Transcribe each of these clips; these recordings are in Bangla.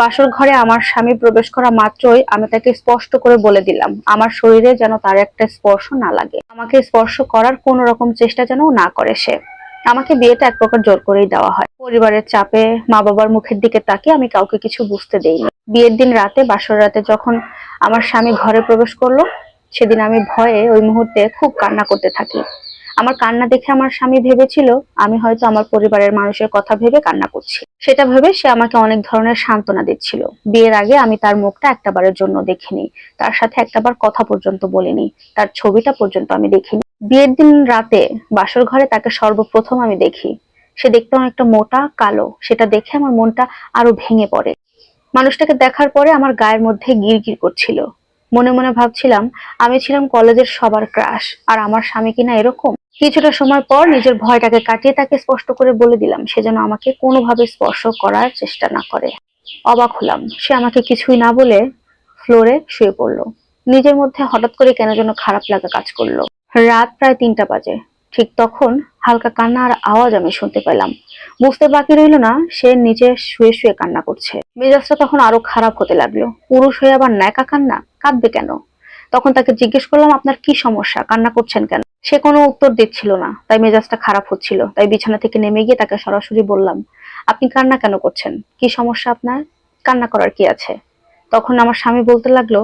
বাসর ঘরে আমার স্বামী প্রবেশ করা মাত্রই আমি তাকে স্পষ্ট করে বলে দিলাম, আমার শরীরে যেন তার একটা স্পর্শ না লাগে। আমাকে স্পর্শ করার কোন রকম চেষ্টা যেন না করে সে। আমাকে বিয়েটা এক প্রকার জোর করেই দেওয়া হয়। পরিবারের চাপে মা বাবার মুখের দিকে তাকিয়ে আমি কাউকে কিছু বুঝতে দেইনি। বিয়ের দিন রাতে, বাসর রাতে যখন আমার স্বামী ঘরে প্রবেশ করল, সেদিন আমি ভয়ে ওই মুহূর্তে খুব কান্না করতে থাকি। আমার কান্না দেখে আমার স্বামী ভেবেছিল, আমি হয়তো আমার পরিবারের মানুষের কথা ভেবে কান্না করছি। সেটা ভেবে সে আমাকে অনেক ধরনের সান্ত্বনা দিচ্ছিল। বিয়ের আগে আমি তার মুখটা একটাবারের জন্য দেখিনি। তার সাথে একটাবার কথা পর্যন্ত বলিনি। তার ছবিটা পর্যন্ত আমি দেখিনি। বিয়ের দিন রাতে বাসর ঘরে তাকে সর্বপ্রথম আমি দেখি। সে দেখতে অনেকটা মোটা, কালো। সেটা দেখে আমার মনটা আরও ভেঙে পড়ে। মানুষটাকে দেখার পরে আমার গায়ের মধ্যে গিরগির করছিল। মনে মনে ভাবছিলাম, আমি ছিলাম কলেজের সবার ক্রাশ। আর আমার স্বামী কিনা এরকম? কিছুটা সময় পর নিজের ভয়টাকে কাটিয়ে তাকে স্পষ্ট করে বলে দিলাম, সে যেন আমাকে কোনোভাবে স্পর্শ করার চেষ্টা না করে। অবাক হলাম, সে আমাকে কিছুই না বলে ফ্লোরে শুয়ে পড়ল। নিজের মধ্যে হঠাৎ করে কেন যেন খারাপ লাগা কাজ করল। রাত প্রায় তিনটা বাজে। ঠিক তখন হালকা কান্না আর আওয়াজ আমি শুনতে পেলাম। বুঝতে বাকি রইল না, সে নিচে শুয়ে শুয়ে কান্না করছে। মেজাজটা তখন আরও খারাপ হতে লাগল। পুরুষ হয়ে আবার ন্যাকা কান্না? কাঁদবে কেন? তখন তাকে জিজ্ঞেস করলাম, আপনার কি সমস্যা? কান্না করছেন কেন? সে কোনো উত্তর দিচ্ছিল না। তাই মেজাজটা খারাপ হচ্ছিল। তাই বিছানা থেকে নেমে গিয়ে তাকে সরাসরি বললাম, আপনি কান্না কেন করছেন? কি সমস্যা আপনার? কান্না করার কি আছে? তখন আমার স্বামী বলতে লাগল,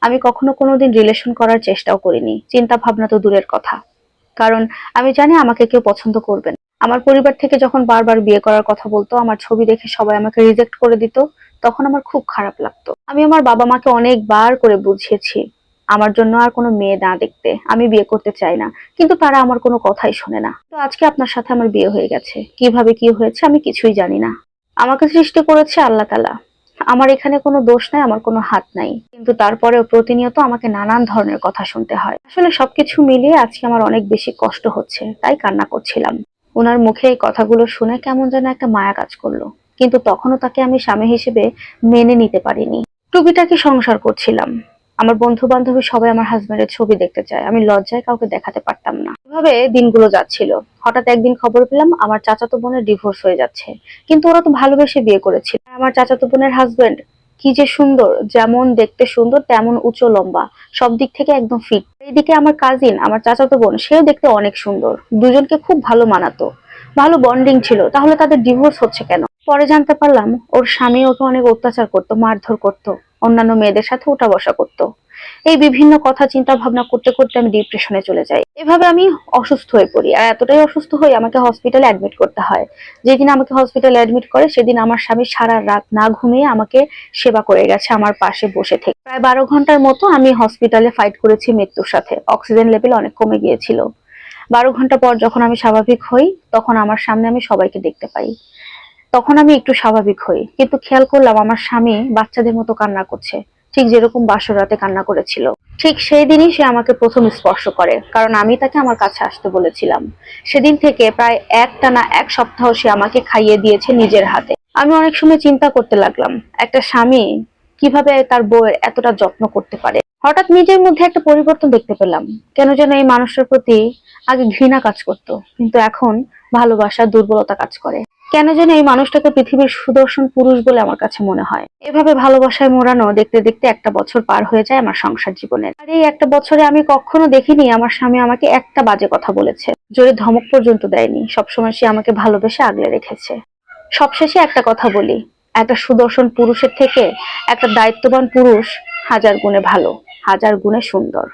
আমি কখনো কোনোদিন রিলেশন করার চেষ্টাও করিনি। চিন্তা ভাবনা তো দূরের কথা। কারণ আমি জানি আমাকে কেউ পছন্দ করবেন আমার পরিবার থেকে যখন বারবার বিয়ে করার কথা বলতো, আমার ছবি দেখে সবাই আমাকে রিজেক্ট করে দিত, তখন আমার খুব খারাপ লাগতো। আমি আমার বাবা মাকে অনেকবার করে বুঝিয়েছি আমার জন্য আর কোনো মেয়ে না দেখতে। আমি বিয়ে করতে চাই না। কিন্তু তারা আমার কোনো কথাই শোনে না। তো আজকে আপনার সাথে আমার বিয়ে হয়ে গেছে। কীভাবে কি হয়েছে আমি কিছুই জানি না। আমাকে সৃষ্টি করেছে আল্লাহ তালা আমার এখানে কোনো দোষ নাই, আমার কোনো হাত নাই। কিন্তু তারপরেও প্রতিনিয়ত আমাকে নানান ধরনের কথা শুনতে হয়। আসলে সবকিছু মিলিয়ে আজকে আমার অনেক বেশি কষ্ট হচ্ছে। তাই কান্না করছিলাম। ওনার মুখে এই কথাগুলো শুনে কেমন যেন একটা মায়া কাজ করল। কিন্তু তখনও তাকে আমি স্বামী হিসেবে মেনে নিতে পারিনি। টুকিটাকি সংসার করছিলাম। আমার বন্ধু বান্ধবী সবাই আমার হাজবেন্ডের ছবি দেখতে চায়। আমি লজ্জায় কাউকে দেখাতে পারতাম না। এভাবে দিনগুলো যাচ্ছিল। হঠাৎ একদিন খবর পেলাম, আমার চাচাতো বোনের ডিভোর্স হয়ে যাচ্ছে। কিন্তু ওরা তো ভালোবেসে বিয়ে করেছিল। আমার চাচাতো বোনের হাজবেন্ড কি যে সুন্দর, যেমন দেখতে সুন্দর, তেমন উঁচু লম্বা, সব দিক থেকে একদম ফিট এইদিকে আমার কাজিন আমার চাচাতো বোন, সেও দেখতে অনেক সুন্দর। দুজনকে খুব ভালো মানাতো। ভালো বন্ডিং ছিল। তাহলে তাদের ডিভোর্স হচ্ছে কেন? পরে জানতে পারলাম, ওর স্বামী ওকে অনেক অত্যাচার করতো, মারধর করতো। অন্যান্য মেয়েদের সাথে উঠা বসা করতো। এই বিভিন্ন কথা, চিন্তা ভাবনা করতে করতে আমি ডিপ্রেশনে চলে যাই। এভাবে আমি অসুস্থ হয়ে পড়ি। আর এতটাই অসুস্থ হই আমাকে হসপিটালে অ্যাডমিট করতে হয়। যেদিন আমাকে হসপিটালে অ্যাডমিট করে, সেদিন আমার স্বামী সারা রাত না ঘুমিয়ে আমাকে সেবা করে গেছে আমার পাশে বসে থেকে। প্রায় বারো ঘণ্টার মতো আমি হসপিটালে ফাইট করেছি মৃত্যুর সাথে। অক্সিজেন লেভেল অনেক কমে গিয়েছিল। বারো ঘণ্টা পর যখন আমি স্বাভাবিক হই, তখন আমার সামনে আমি সবাইকে দেখতে পাই। তখন আমি একটু স্বাভাবিক হই। কিন্তু খেয়াল করলাম আমার স্বামী বাচ্চাদের মতো কান্না করছে। ঠিক যেরকম বাসর রাতে কান্না করেছিল। ঠিক সেই দিনই সে আমাকে প্রথম স্পর্শ করে, কারণ আমি তাকে আমার কাছে আসতে বলেছিলাম। সেদিন থেকে প্রায় এক টানা এক সপ্তাহ সে আমাকে খাইয়ে দিয়েছে নিজের হাতে। আমি অনেক সময় চিন্তা করতে লাগলাম, একটা স্বামী কীভাবে তার বউয়ের এতটা যত্ন করতে পারে? হঠাৎ নিজের মধ্যে একটা পরিবর্তন দেখতে পেলাম। কেন যেন এই মানুষটার প্রতি আগে ঘৃণা কাজ করতো, কিন্তু এখন ভালোবাসা, দুর্বলতা কাজ করে। কেন যেন এই মানুষটাকে পৃথিবীর সুদর্শন পুরুষ বলে আমার কাছে মনে হয়। এভাবে ভালোবাসায় মোড়ানো দেখতে দেখতে একটা বছর পার হয়ে যায় আমার সংসার জীবনের। আর এই একটা বছরে আমি কখনো দেখিনি আমার স্বামী আমাকে একটা বাজে কথা বলেছে। জোরে ধমক পর্যন্ত দেয়নি। সবসময় সে আমাকে ভালোবেসে আগলে রেখেছে। সবশেষে একটা কথা বলি, একটা সুদর্শন পুরুষের থেকে একটা দায়িত্ববান পুরুষ হাজার গুণে ভালো, হাজার গুণে সুন্দর।